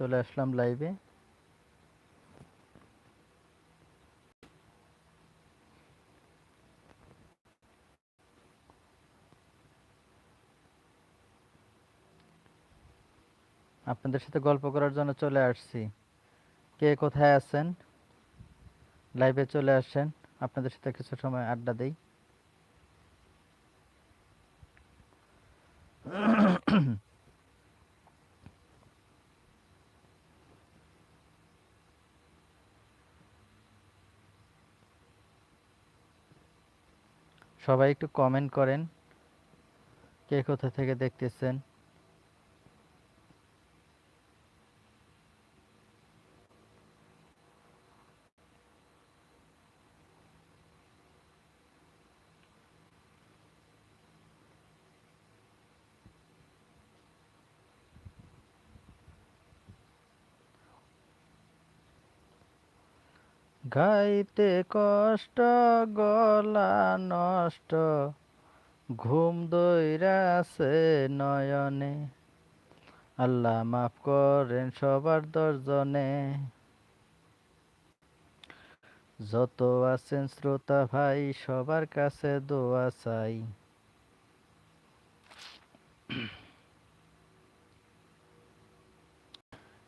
চলে আসলাম লাইভে আপনাদের সাথে গল্প করার জন্য চলে আসছি। কে কোথায় আছেন? লাইভে চলে আসেন। আপনাদের সাথে কিছু সময় আড্ডা দেই। সবাই একটু কমেন্ট করেন কে কোথা থেকে দেখতেছেন। গাইতে কষ্ট, গলা নষ্ট। ঘুম দইরাছে নয়নে। আল্লাহ মাফ করেন সবার দর্জনে যত আছেন শ্রোতা ভাই, সবার কাছে দোয়া চাই।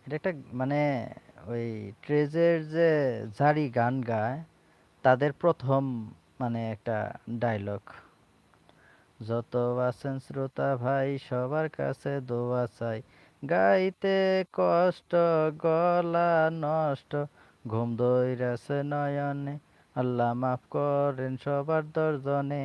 এটা একটা মানে ওই ট্রেজের যে জারি গান গায়, তাদের প্রথম মানে একটা ডায়লগ যত আছেন শ্রোতা ভাই, সবার কাছে দোয়া চাই। গাইতে কষ্ট, গলা নষ্ট, ঘুম দইরাছে নয়নে। আল্লাহ মাফ করেন সবার দর্জনে।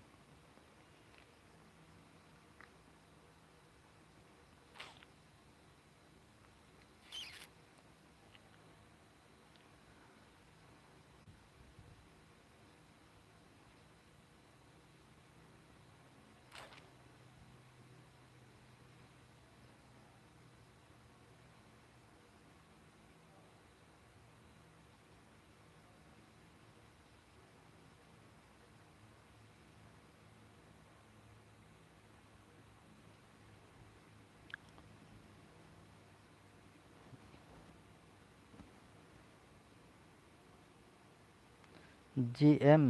জি এম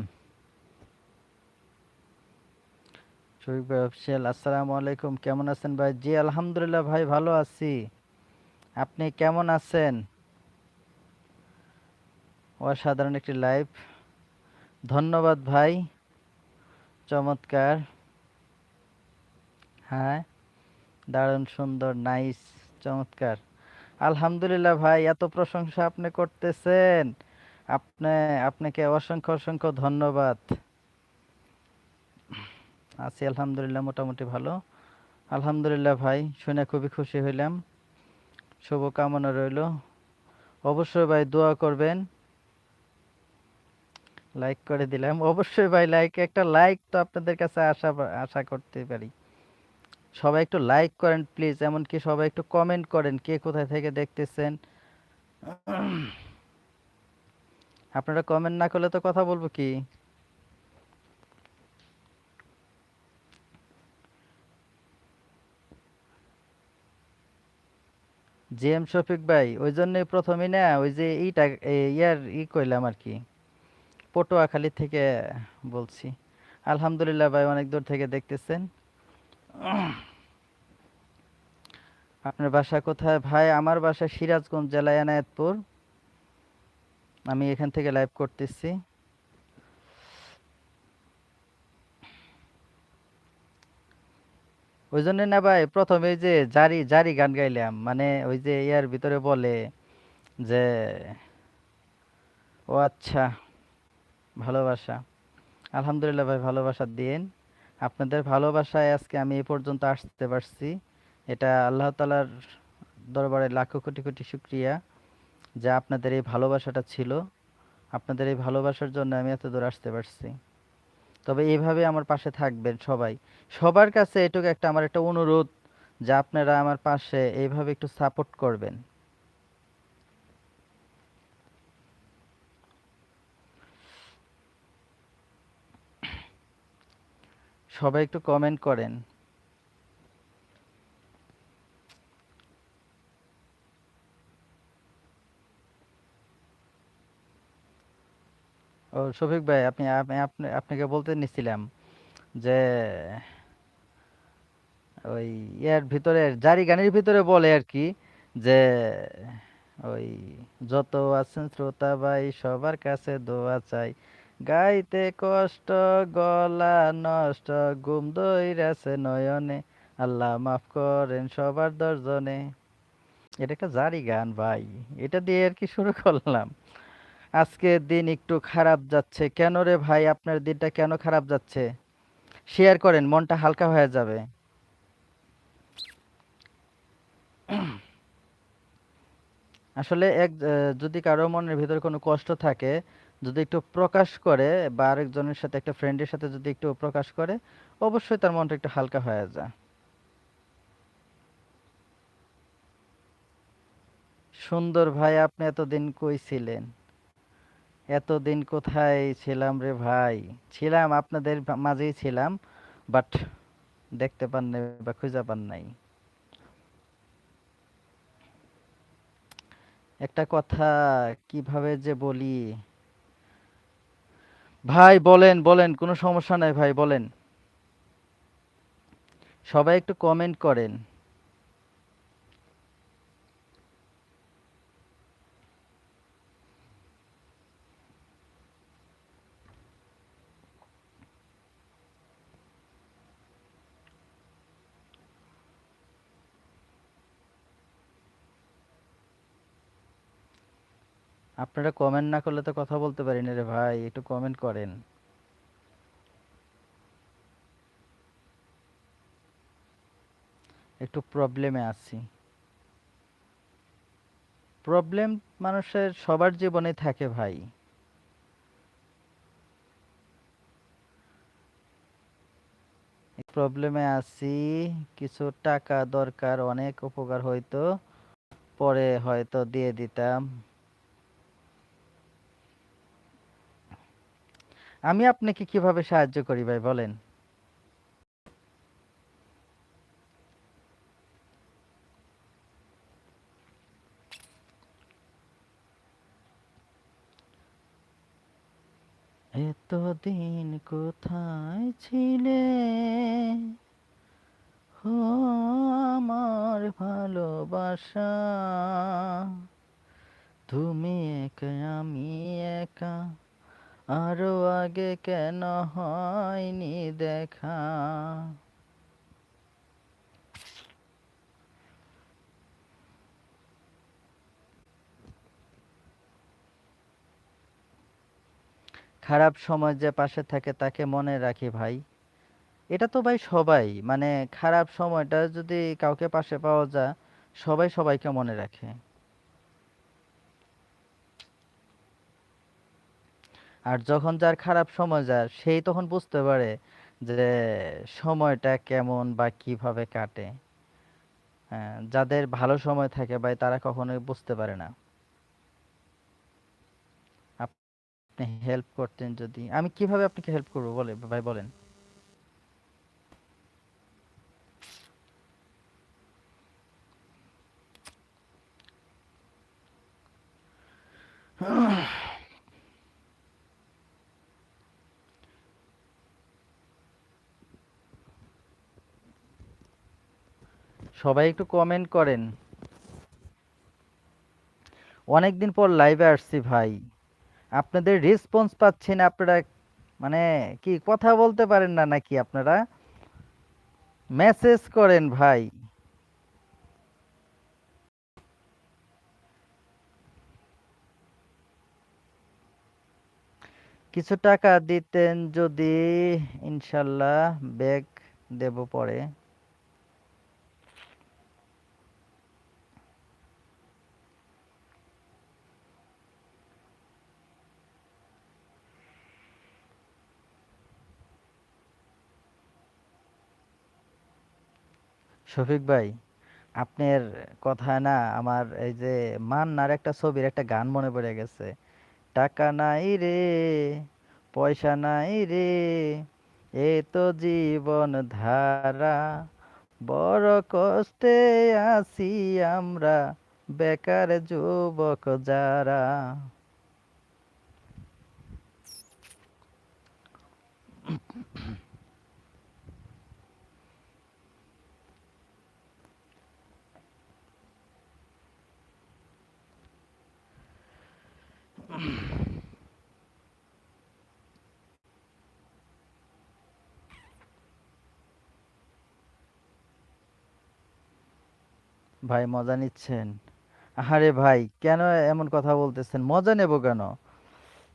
শরীফ ভাই অফিসিয়াল, আসসালামু আলাইকুম, কেমন আছেন ভাই? জি, আলহামদুলিল্লাহ ভাই, ভালো আছি। আপনি কেমন আছেন? অসাধারণ একটি লাইভ। ধন্যবাদ ভাই, চমৎকার। হ্যাঁ দারুণ, সুন্দর, নাইস, চমৎকার। আলহামদুলিল্লাহ ভাই, এত প্রশংসা আপনি করতেছেন। আপনি, আপনাকে অসংখ্য অসংখ্য ধন্যবাদ। আছি, আলহামদুলিল্লাহ, মোটামুটি ভালো। আলহামদুলিল্লাহ ভাই, শুনে খুবই খুশি হইলাম। শুভ কামনা রইল। অবশ্যই ভাই দোয়া করবেন। লাইক করে দিলাম। অবশ্যই ভাই লাইক একটা লাইক তো আপনাদের কাছে আশা আশা করতে পারি। সবাই একটু লাইক করেন প্লিজ এমনকি সবাই একটু কমেন্ট করেন, কে কোথায় থেকে দেখতেছেন। আপনারা কমেন্ট না করলে তো কথা বলব কি? জি এম শফিক ভাই, ওই জন্যই প্রথমেই না, ওই যে এইটা, এ- ইয়ার ই কইলাম আর কি, পটুয়াখালী থেকে বলছি। আলহামদুলিল্লাহ ভাই, অনেক দূর থেকে দেখতেছেন। আপনার বাসা কোথায়? ভাই, আমার বাসা সিরাজগঞ্জ জেলা এনায়েতপুর। আমি এখান থেকে লাইভ করতেছি। ওই জন্য না ভাই, প্রথমে যে জারি জারি গান গাইলাম মানে ওই যে ইয়ার ভিতরে বলে যে, ও আচ্ছা ভালোবাসা। আলহামদুলিল্লাহ ভাই, ভালোবাসা দিন আপনাদের ভালোবাসায় আজকে আমি এই পর্যন্ত আসতে পারছি। এটা আল্লাহ তালার দরবারে লাখো কোটি কোটি শুক্রিয়া। যা আপনাদের এই ভালোবাসাটা ছিল, আপনাদের এই ভালোবাসার জন্য আমি এত দূর আসতে পারছি। তবে এইভাবে আমার পাশে থাকবেন সবাই। সবার কাছে এটুকু একটা আমার একটা অনুরোধ যে আপনারা আমার পাশে এইভাবে একটু সাপোর্ট করবেন। সবাই একটু কমেন্ট করেন। ও, শফিক ভাই, আপনি আপনি আপনি, আপনাকে বলতে নিছিলাম যে ওই ইয়ার ভিতরে, জারি গানের ভিতরে বলে আর কি যে ওই যত আছেন শ্রোতা ভাই, সবার কাছে দোয়া চাই। গাইতে কষ্ট, গলা নষ্ট, ঘুম দইরাছে নয়নে। আল্লাহ মাফ করেন সবার দর্জনে। এটা একটা জারি গান ভাই, এটা দিয়ে আর কি শুরু করলাম। আজকের দিন একটু খারাপ যাচ্ছে। কেন রে ভাই? আপনার দিনটা কেন খারাপ যাচ্ছে? শেয়ার করেন, মনটা হালকা হয়ে যাবে। আসলে এক যদি কারও মনের ভিতরে কোনো কষ্ট থাকে, যদি একটু প্রকাশ করে বা আরেকজনের সাথে, একটা ফ্রেন্ডের সাথে যদি একটু প্রকাশ করে, অবশ্যই তার মনটা একটু হালকা হয়ে যায়। সুন্দর ভাই, আপনি এতদিন কই ছিলেন? এতদিন কোথায় ছিলাম রে ভাই? ছিলাম আপনাদের মাঝেই ছিলাম বাট দেখতে পান নাই বা খুঁজে পান নাই। একটা কথা কীভাবে যে বলি? ভাই, বলেন বলেন, কোনো সমস্যা নাই ভাই, বলেন। সবাই একটু কমেন্ট করেন। আপনারা কমেন্ট না করলে তো কথা বলতে পারি না রে ভাই, একটু কমেন্ট করেন। একটু প্রবলেমে আছি। প্রবলেম মানুষের সবার জীবনে থাকে ভাই। প্রবলেমে আছি, কিছু টাকা দরকার, অনেক উপকার হইতো পরে হয়তো দিয়ে দিতাম। আমি আপনাকে কীভাবে সাহায্য করি ভাই, বলেন। এতদিন কোথায় ছিলে? হো আমার ভালোবাসা। তুমি একা, আমি একা। আরও আগে কেন হয়নি দেখা? খারাপ সময় যে পাশে থাকে তাকে মনে রাখি ভাই। এটা তো ভাই সবাই মানে খারাপ সময়টা যদি কাউকে পাশে পাওয়া যায়, সবাই সবাইকে মনে রাখে। আর যখন যার খারাপ সময় যায় সেই তখন বুঝতে পারে যে সময়টা কেমন বা কীভাবে কাটে। হ্যাঁ, যাদের ভালো সময় থাকে ভাই তারা কখনোই বুঝতে পারে না। আপনি হেল্প করতেন যদি আমি কীভাবে আপনাকে হেল্প করব বলে ভাই বলেন? সবাই একটু কমেন্ট করেন। অনেকদিন পর লাইভে আসছি ভাই। আপনাদের রেসপন্স পাচ্ছেন আপনারা মানে কি কথা বলতে পারেন না নাকি আপনারা? মেসেজ করেন ভাই। কিছু টাকা দিতেন যদি ইনশাল্লাহ ব্যাগ দেব পরে। শফিক ভাই, আপনার কথা না আমার এই যে মান্নার একটা ছবির একটা গান মনে পড়ে গেছে। টাকা নাই রে, পয়সা নাই রে, এ তো জীবন ধারা। বড় কষ্টে আছি আমরা, বেকার যুবক যারা। ভাই মজা নিচ্ছেন? আরে ভাই কেন এমন কথা বলতেছেন? মজা নেব কেন?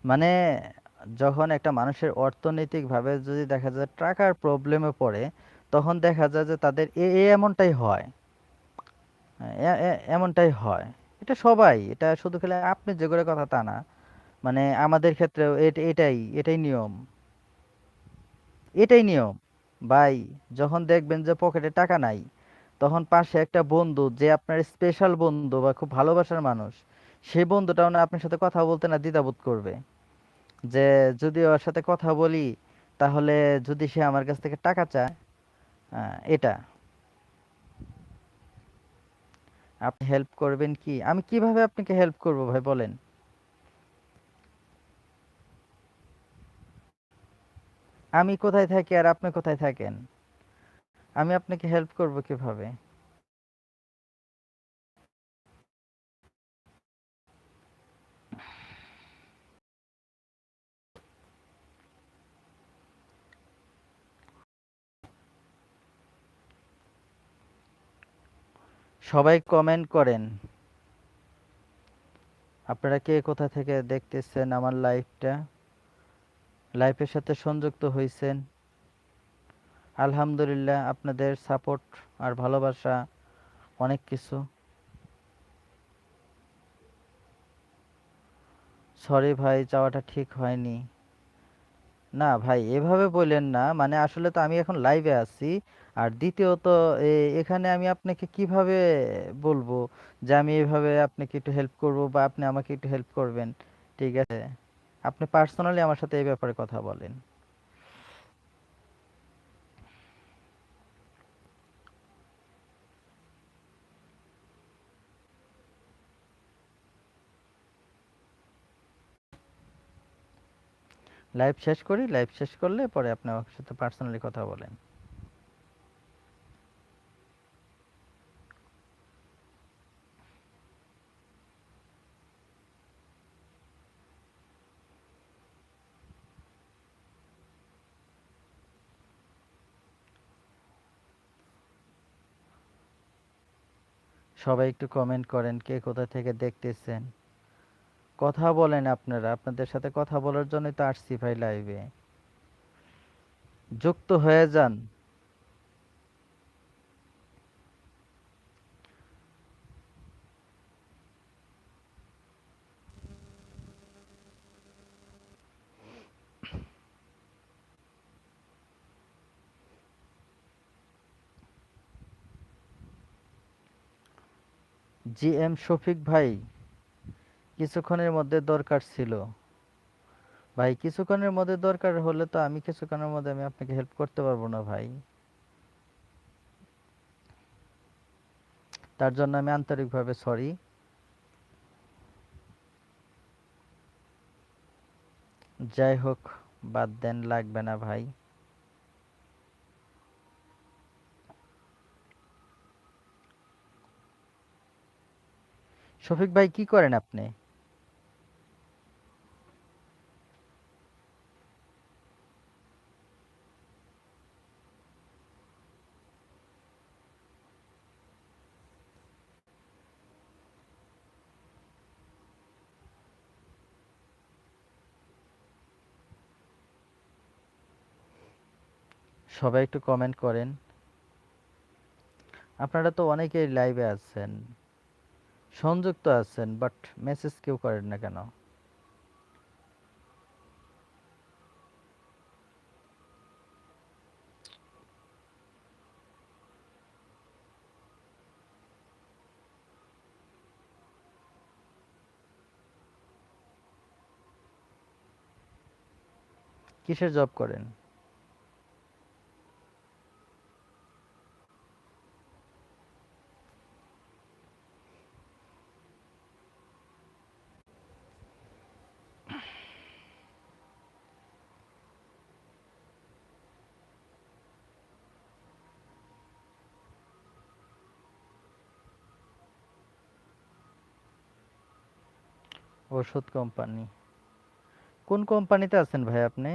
মানে যখন একটা মানুষের অর্থনৈতিকভাবে যদি দেখা যায় টাকার প্রবলেমে পড়ে তখন দেখা যায় যে তাদের এ এমনটাই হয়। হ্যাঁ, এমনটাই হয়। এটা সবাই, এটা শুধু খেলে আপনি যে করে কথা তা না। মানে আমাদের ক্ষেত্রেও এট- এটাই এটাই নিয়ম। এটাই নিয়ম। ভাই, যখন দেখবেন যে পকেটে টাকা নাই, তখন পাশে একটা বন্ধু যে আপনার স্পেশাল বন্ধু বা খুব ভালোবাসার মানুষ, সেই বন্ধুটাও না আপনার সাথে কথা বলতে না দ্বিধাবোধ করবে। যে যদি ওর সাথে কথা বলি, তাহলে যদি সে আমার কাছ থেকে টাকা চায় এটা। আপনি হেল্প করবেন কি? আমি কীভাবে আপনাকে হেল্প করব ভাই, বলেন। আমি কোথায় থাকি আর আপনি কোথায় থাকেন? আমি আপনাকে হেল্প করব কীভাবে? সবাই কমেন্ট করেন। আপনারা কে কোথা থেকে দেখতেছেন আমার লাইভটা লাইভের সাথে সংযুক্ত হয়েছেন আলহামদুলিল্লাহ, আপনাদের সাপোর্ট আর ভালোবাসা অনেক কিছু। সরি ভাই, যাওয়াটা ঠিক হয়নি। না ভাই, এভাবে বললেন না। মানে আসলে তো আমি এখন লাইভে আছি। আর দ্বিতীয়ত, এ- এখানে আমি আপনাকে কীভাবে বলব যে আমি এভাবে আপনাকে একটু হেল্প করব বা আপনি আমাকে একটু হেল্প করবেন? ঠিক আছে? আপনি পার্সোনালি আমার সাথে এই ব্যাপারে কথা বলেন। লাইভ শেষ করি লাইভ শেষ করলে পরে আপনি আমার সাথে পার্সোনালি কথা বলেন। সবাই একটু কমেন্ট করেন, কে কোথা থেকে দেখতেছেন? কথা বলেন আপনারা, আপনাদের সাথে কথা বলার জন্যই তো আসছি ভাই লাইভে যুক্ত হয়ে যান। জি এম শফিক ভাই, কিছুক্ষণের মধ্যে দরকার ছিল। ভাই, কিছুক্ষণের মধ্যে দরকার হলে তো আমি কিছুক্ষণের মধ্যে আমি আপনাকে হেল্প করতে পারব না ভাই। তার জন্য আমি আন্তরিকভাবে সরি যাই হোক, বাদ দেন, লাগবে না ভাই। শফিক ভাই কি করেন আপনি? সবাই একটু কমেন্ট করেন। আপনারা তো অনেকেই লাইভে আছেন। সংযুক্ত আছেন বাট মেসেজ কেউ করেন না কেন? কিসের জব করেন? ওষুধ কোম্পানি কোন কোম্পানিতে আছেন ভাই আপনি?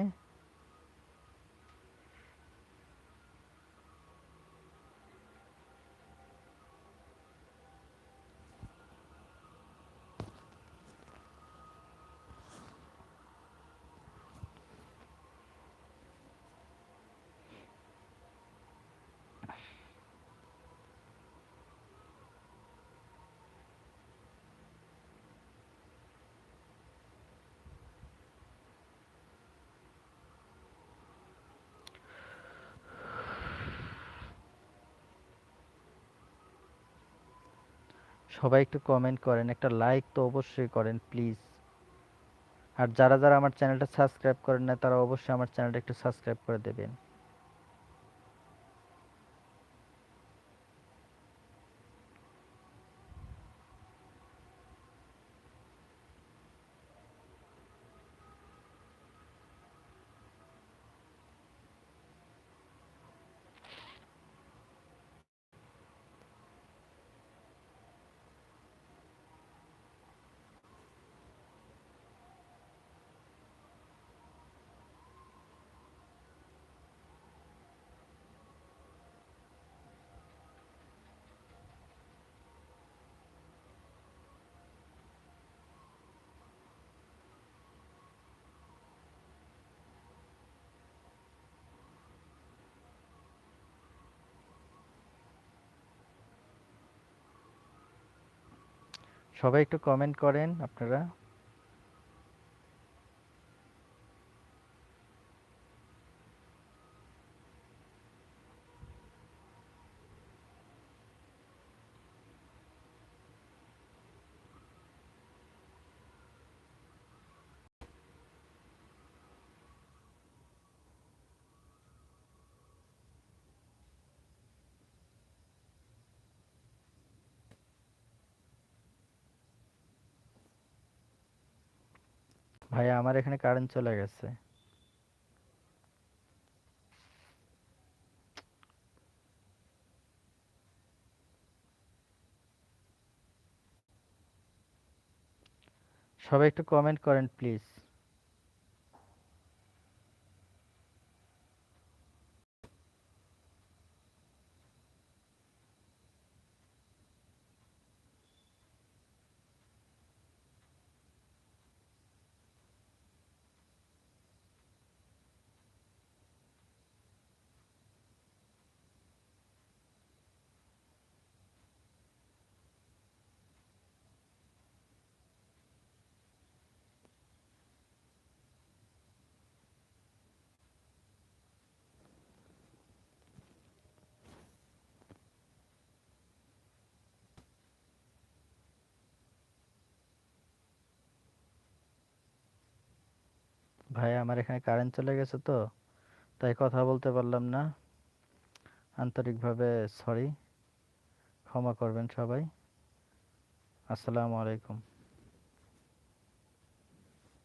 সবাই একটু কমেন্ট করেন, একটা লাইক তো অবশ্যই করেন প্লিজ আর যারা যারা আমার চ্যানেলটা সাবস্ক্রাইব করেন না তারা অবশ্যই আমার চ্যানেলটা একটু সাবস্ক্রাইব করে দেবেন। সবাই একটু কমেন্ট করেন আপনারা। ভাই আমার এখানে কারেন্ট চলে গেছে। সবাই একটু কমেন্ট করেন প্লিজ ভাই, আমার এখানে কারেন্ট চলে গেছে তো, তাই কথা বলতে পারলাম না। আন্তরিকভাবে সরি ক্ষমা করবেন সবাই। আসসালামু আলাইকুম।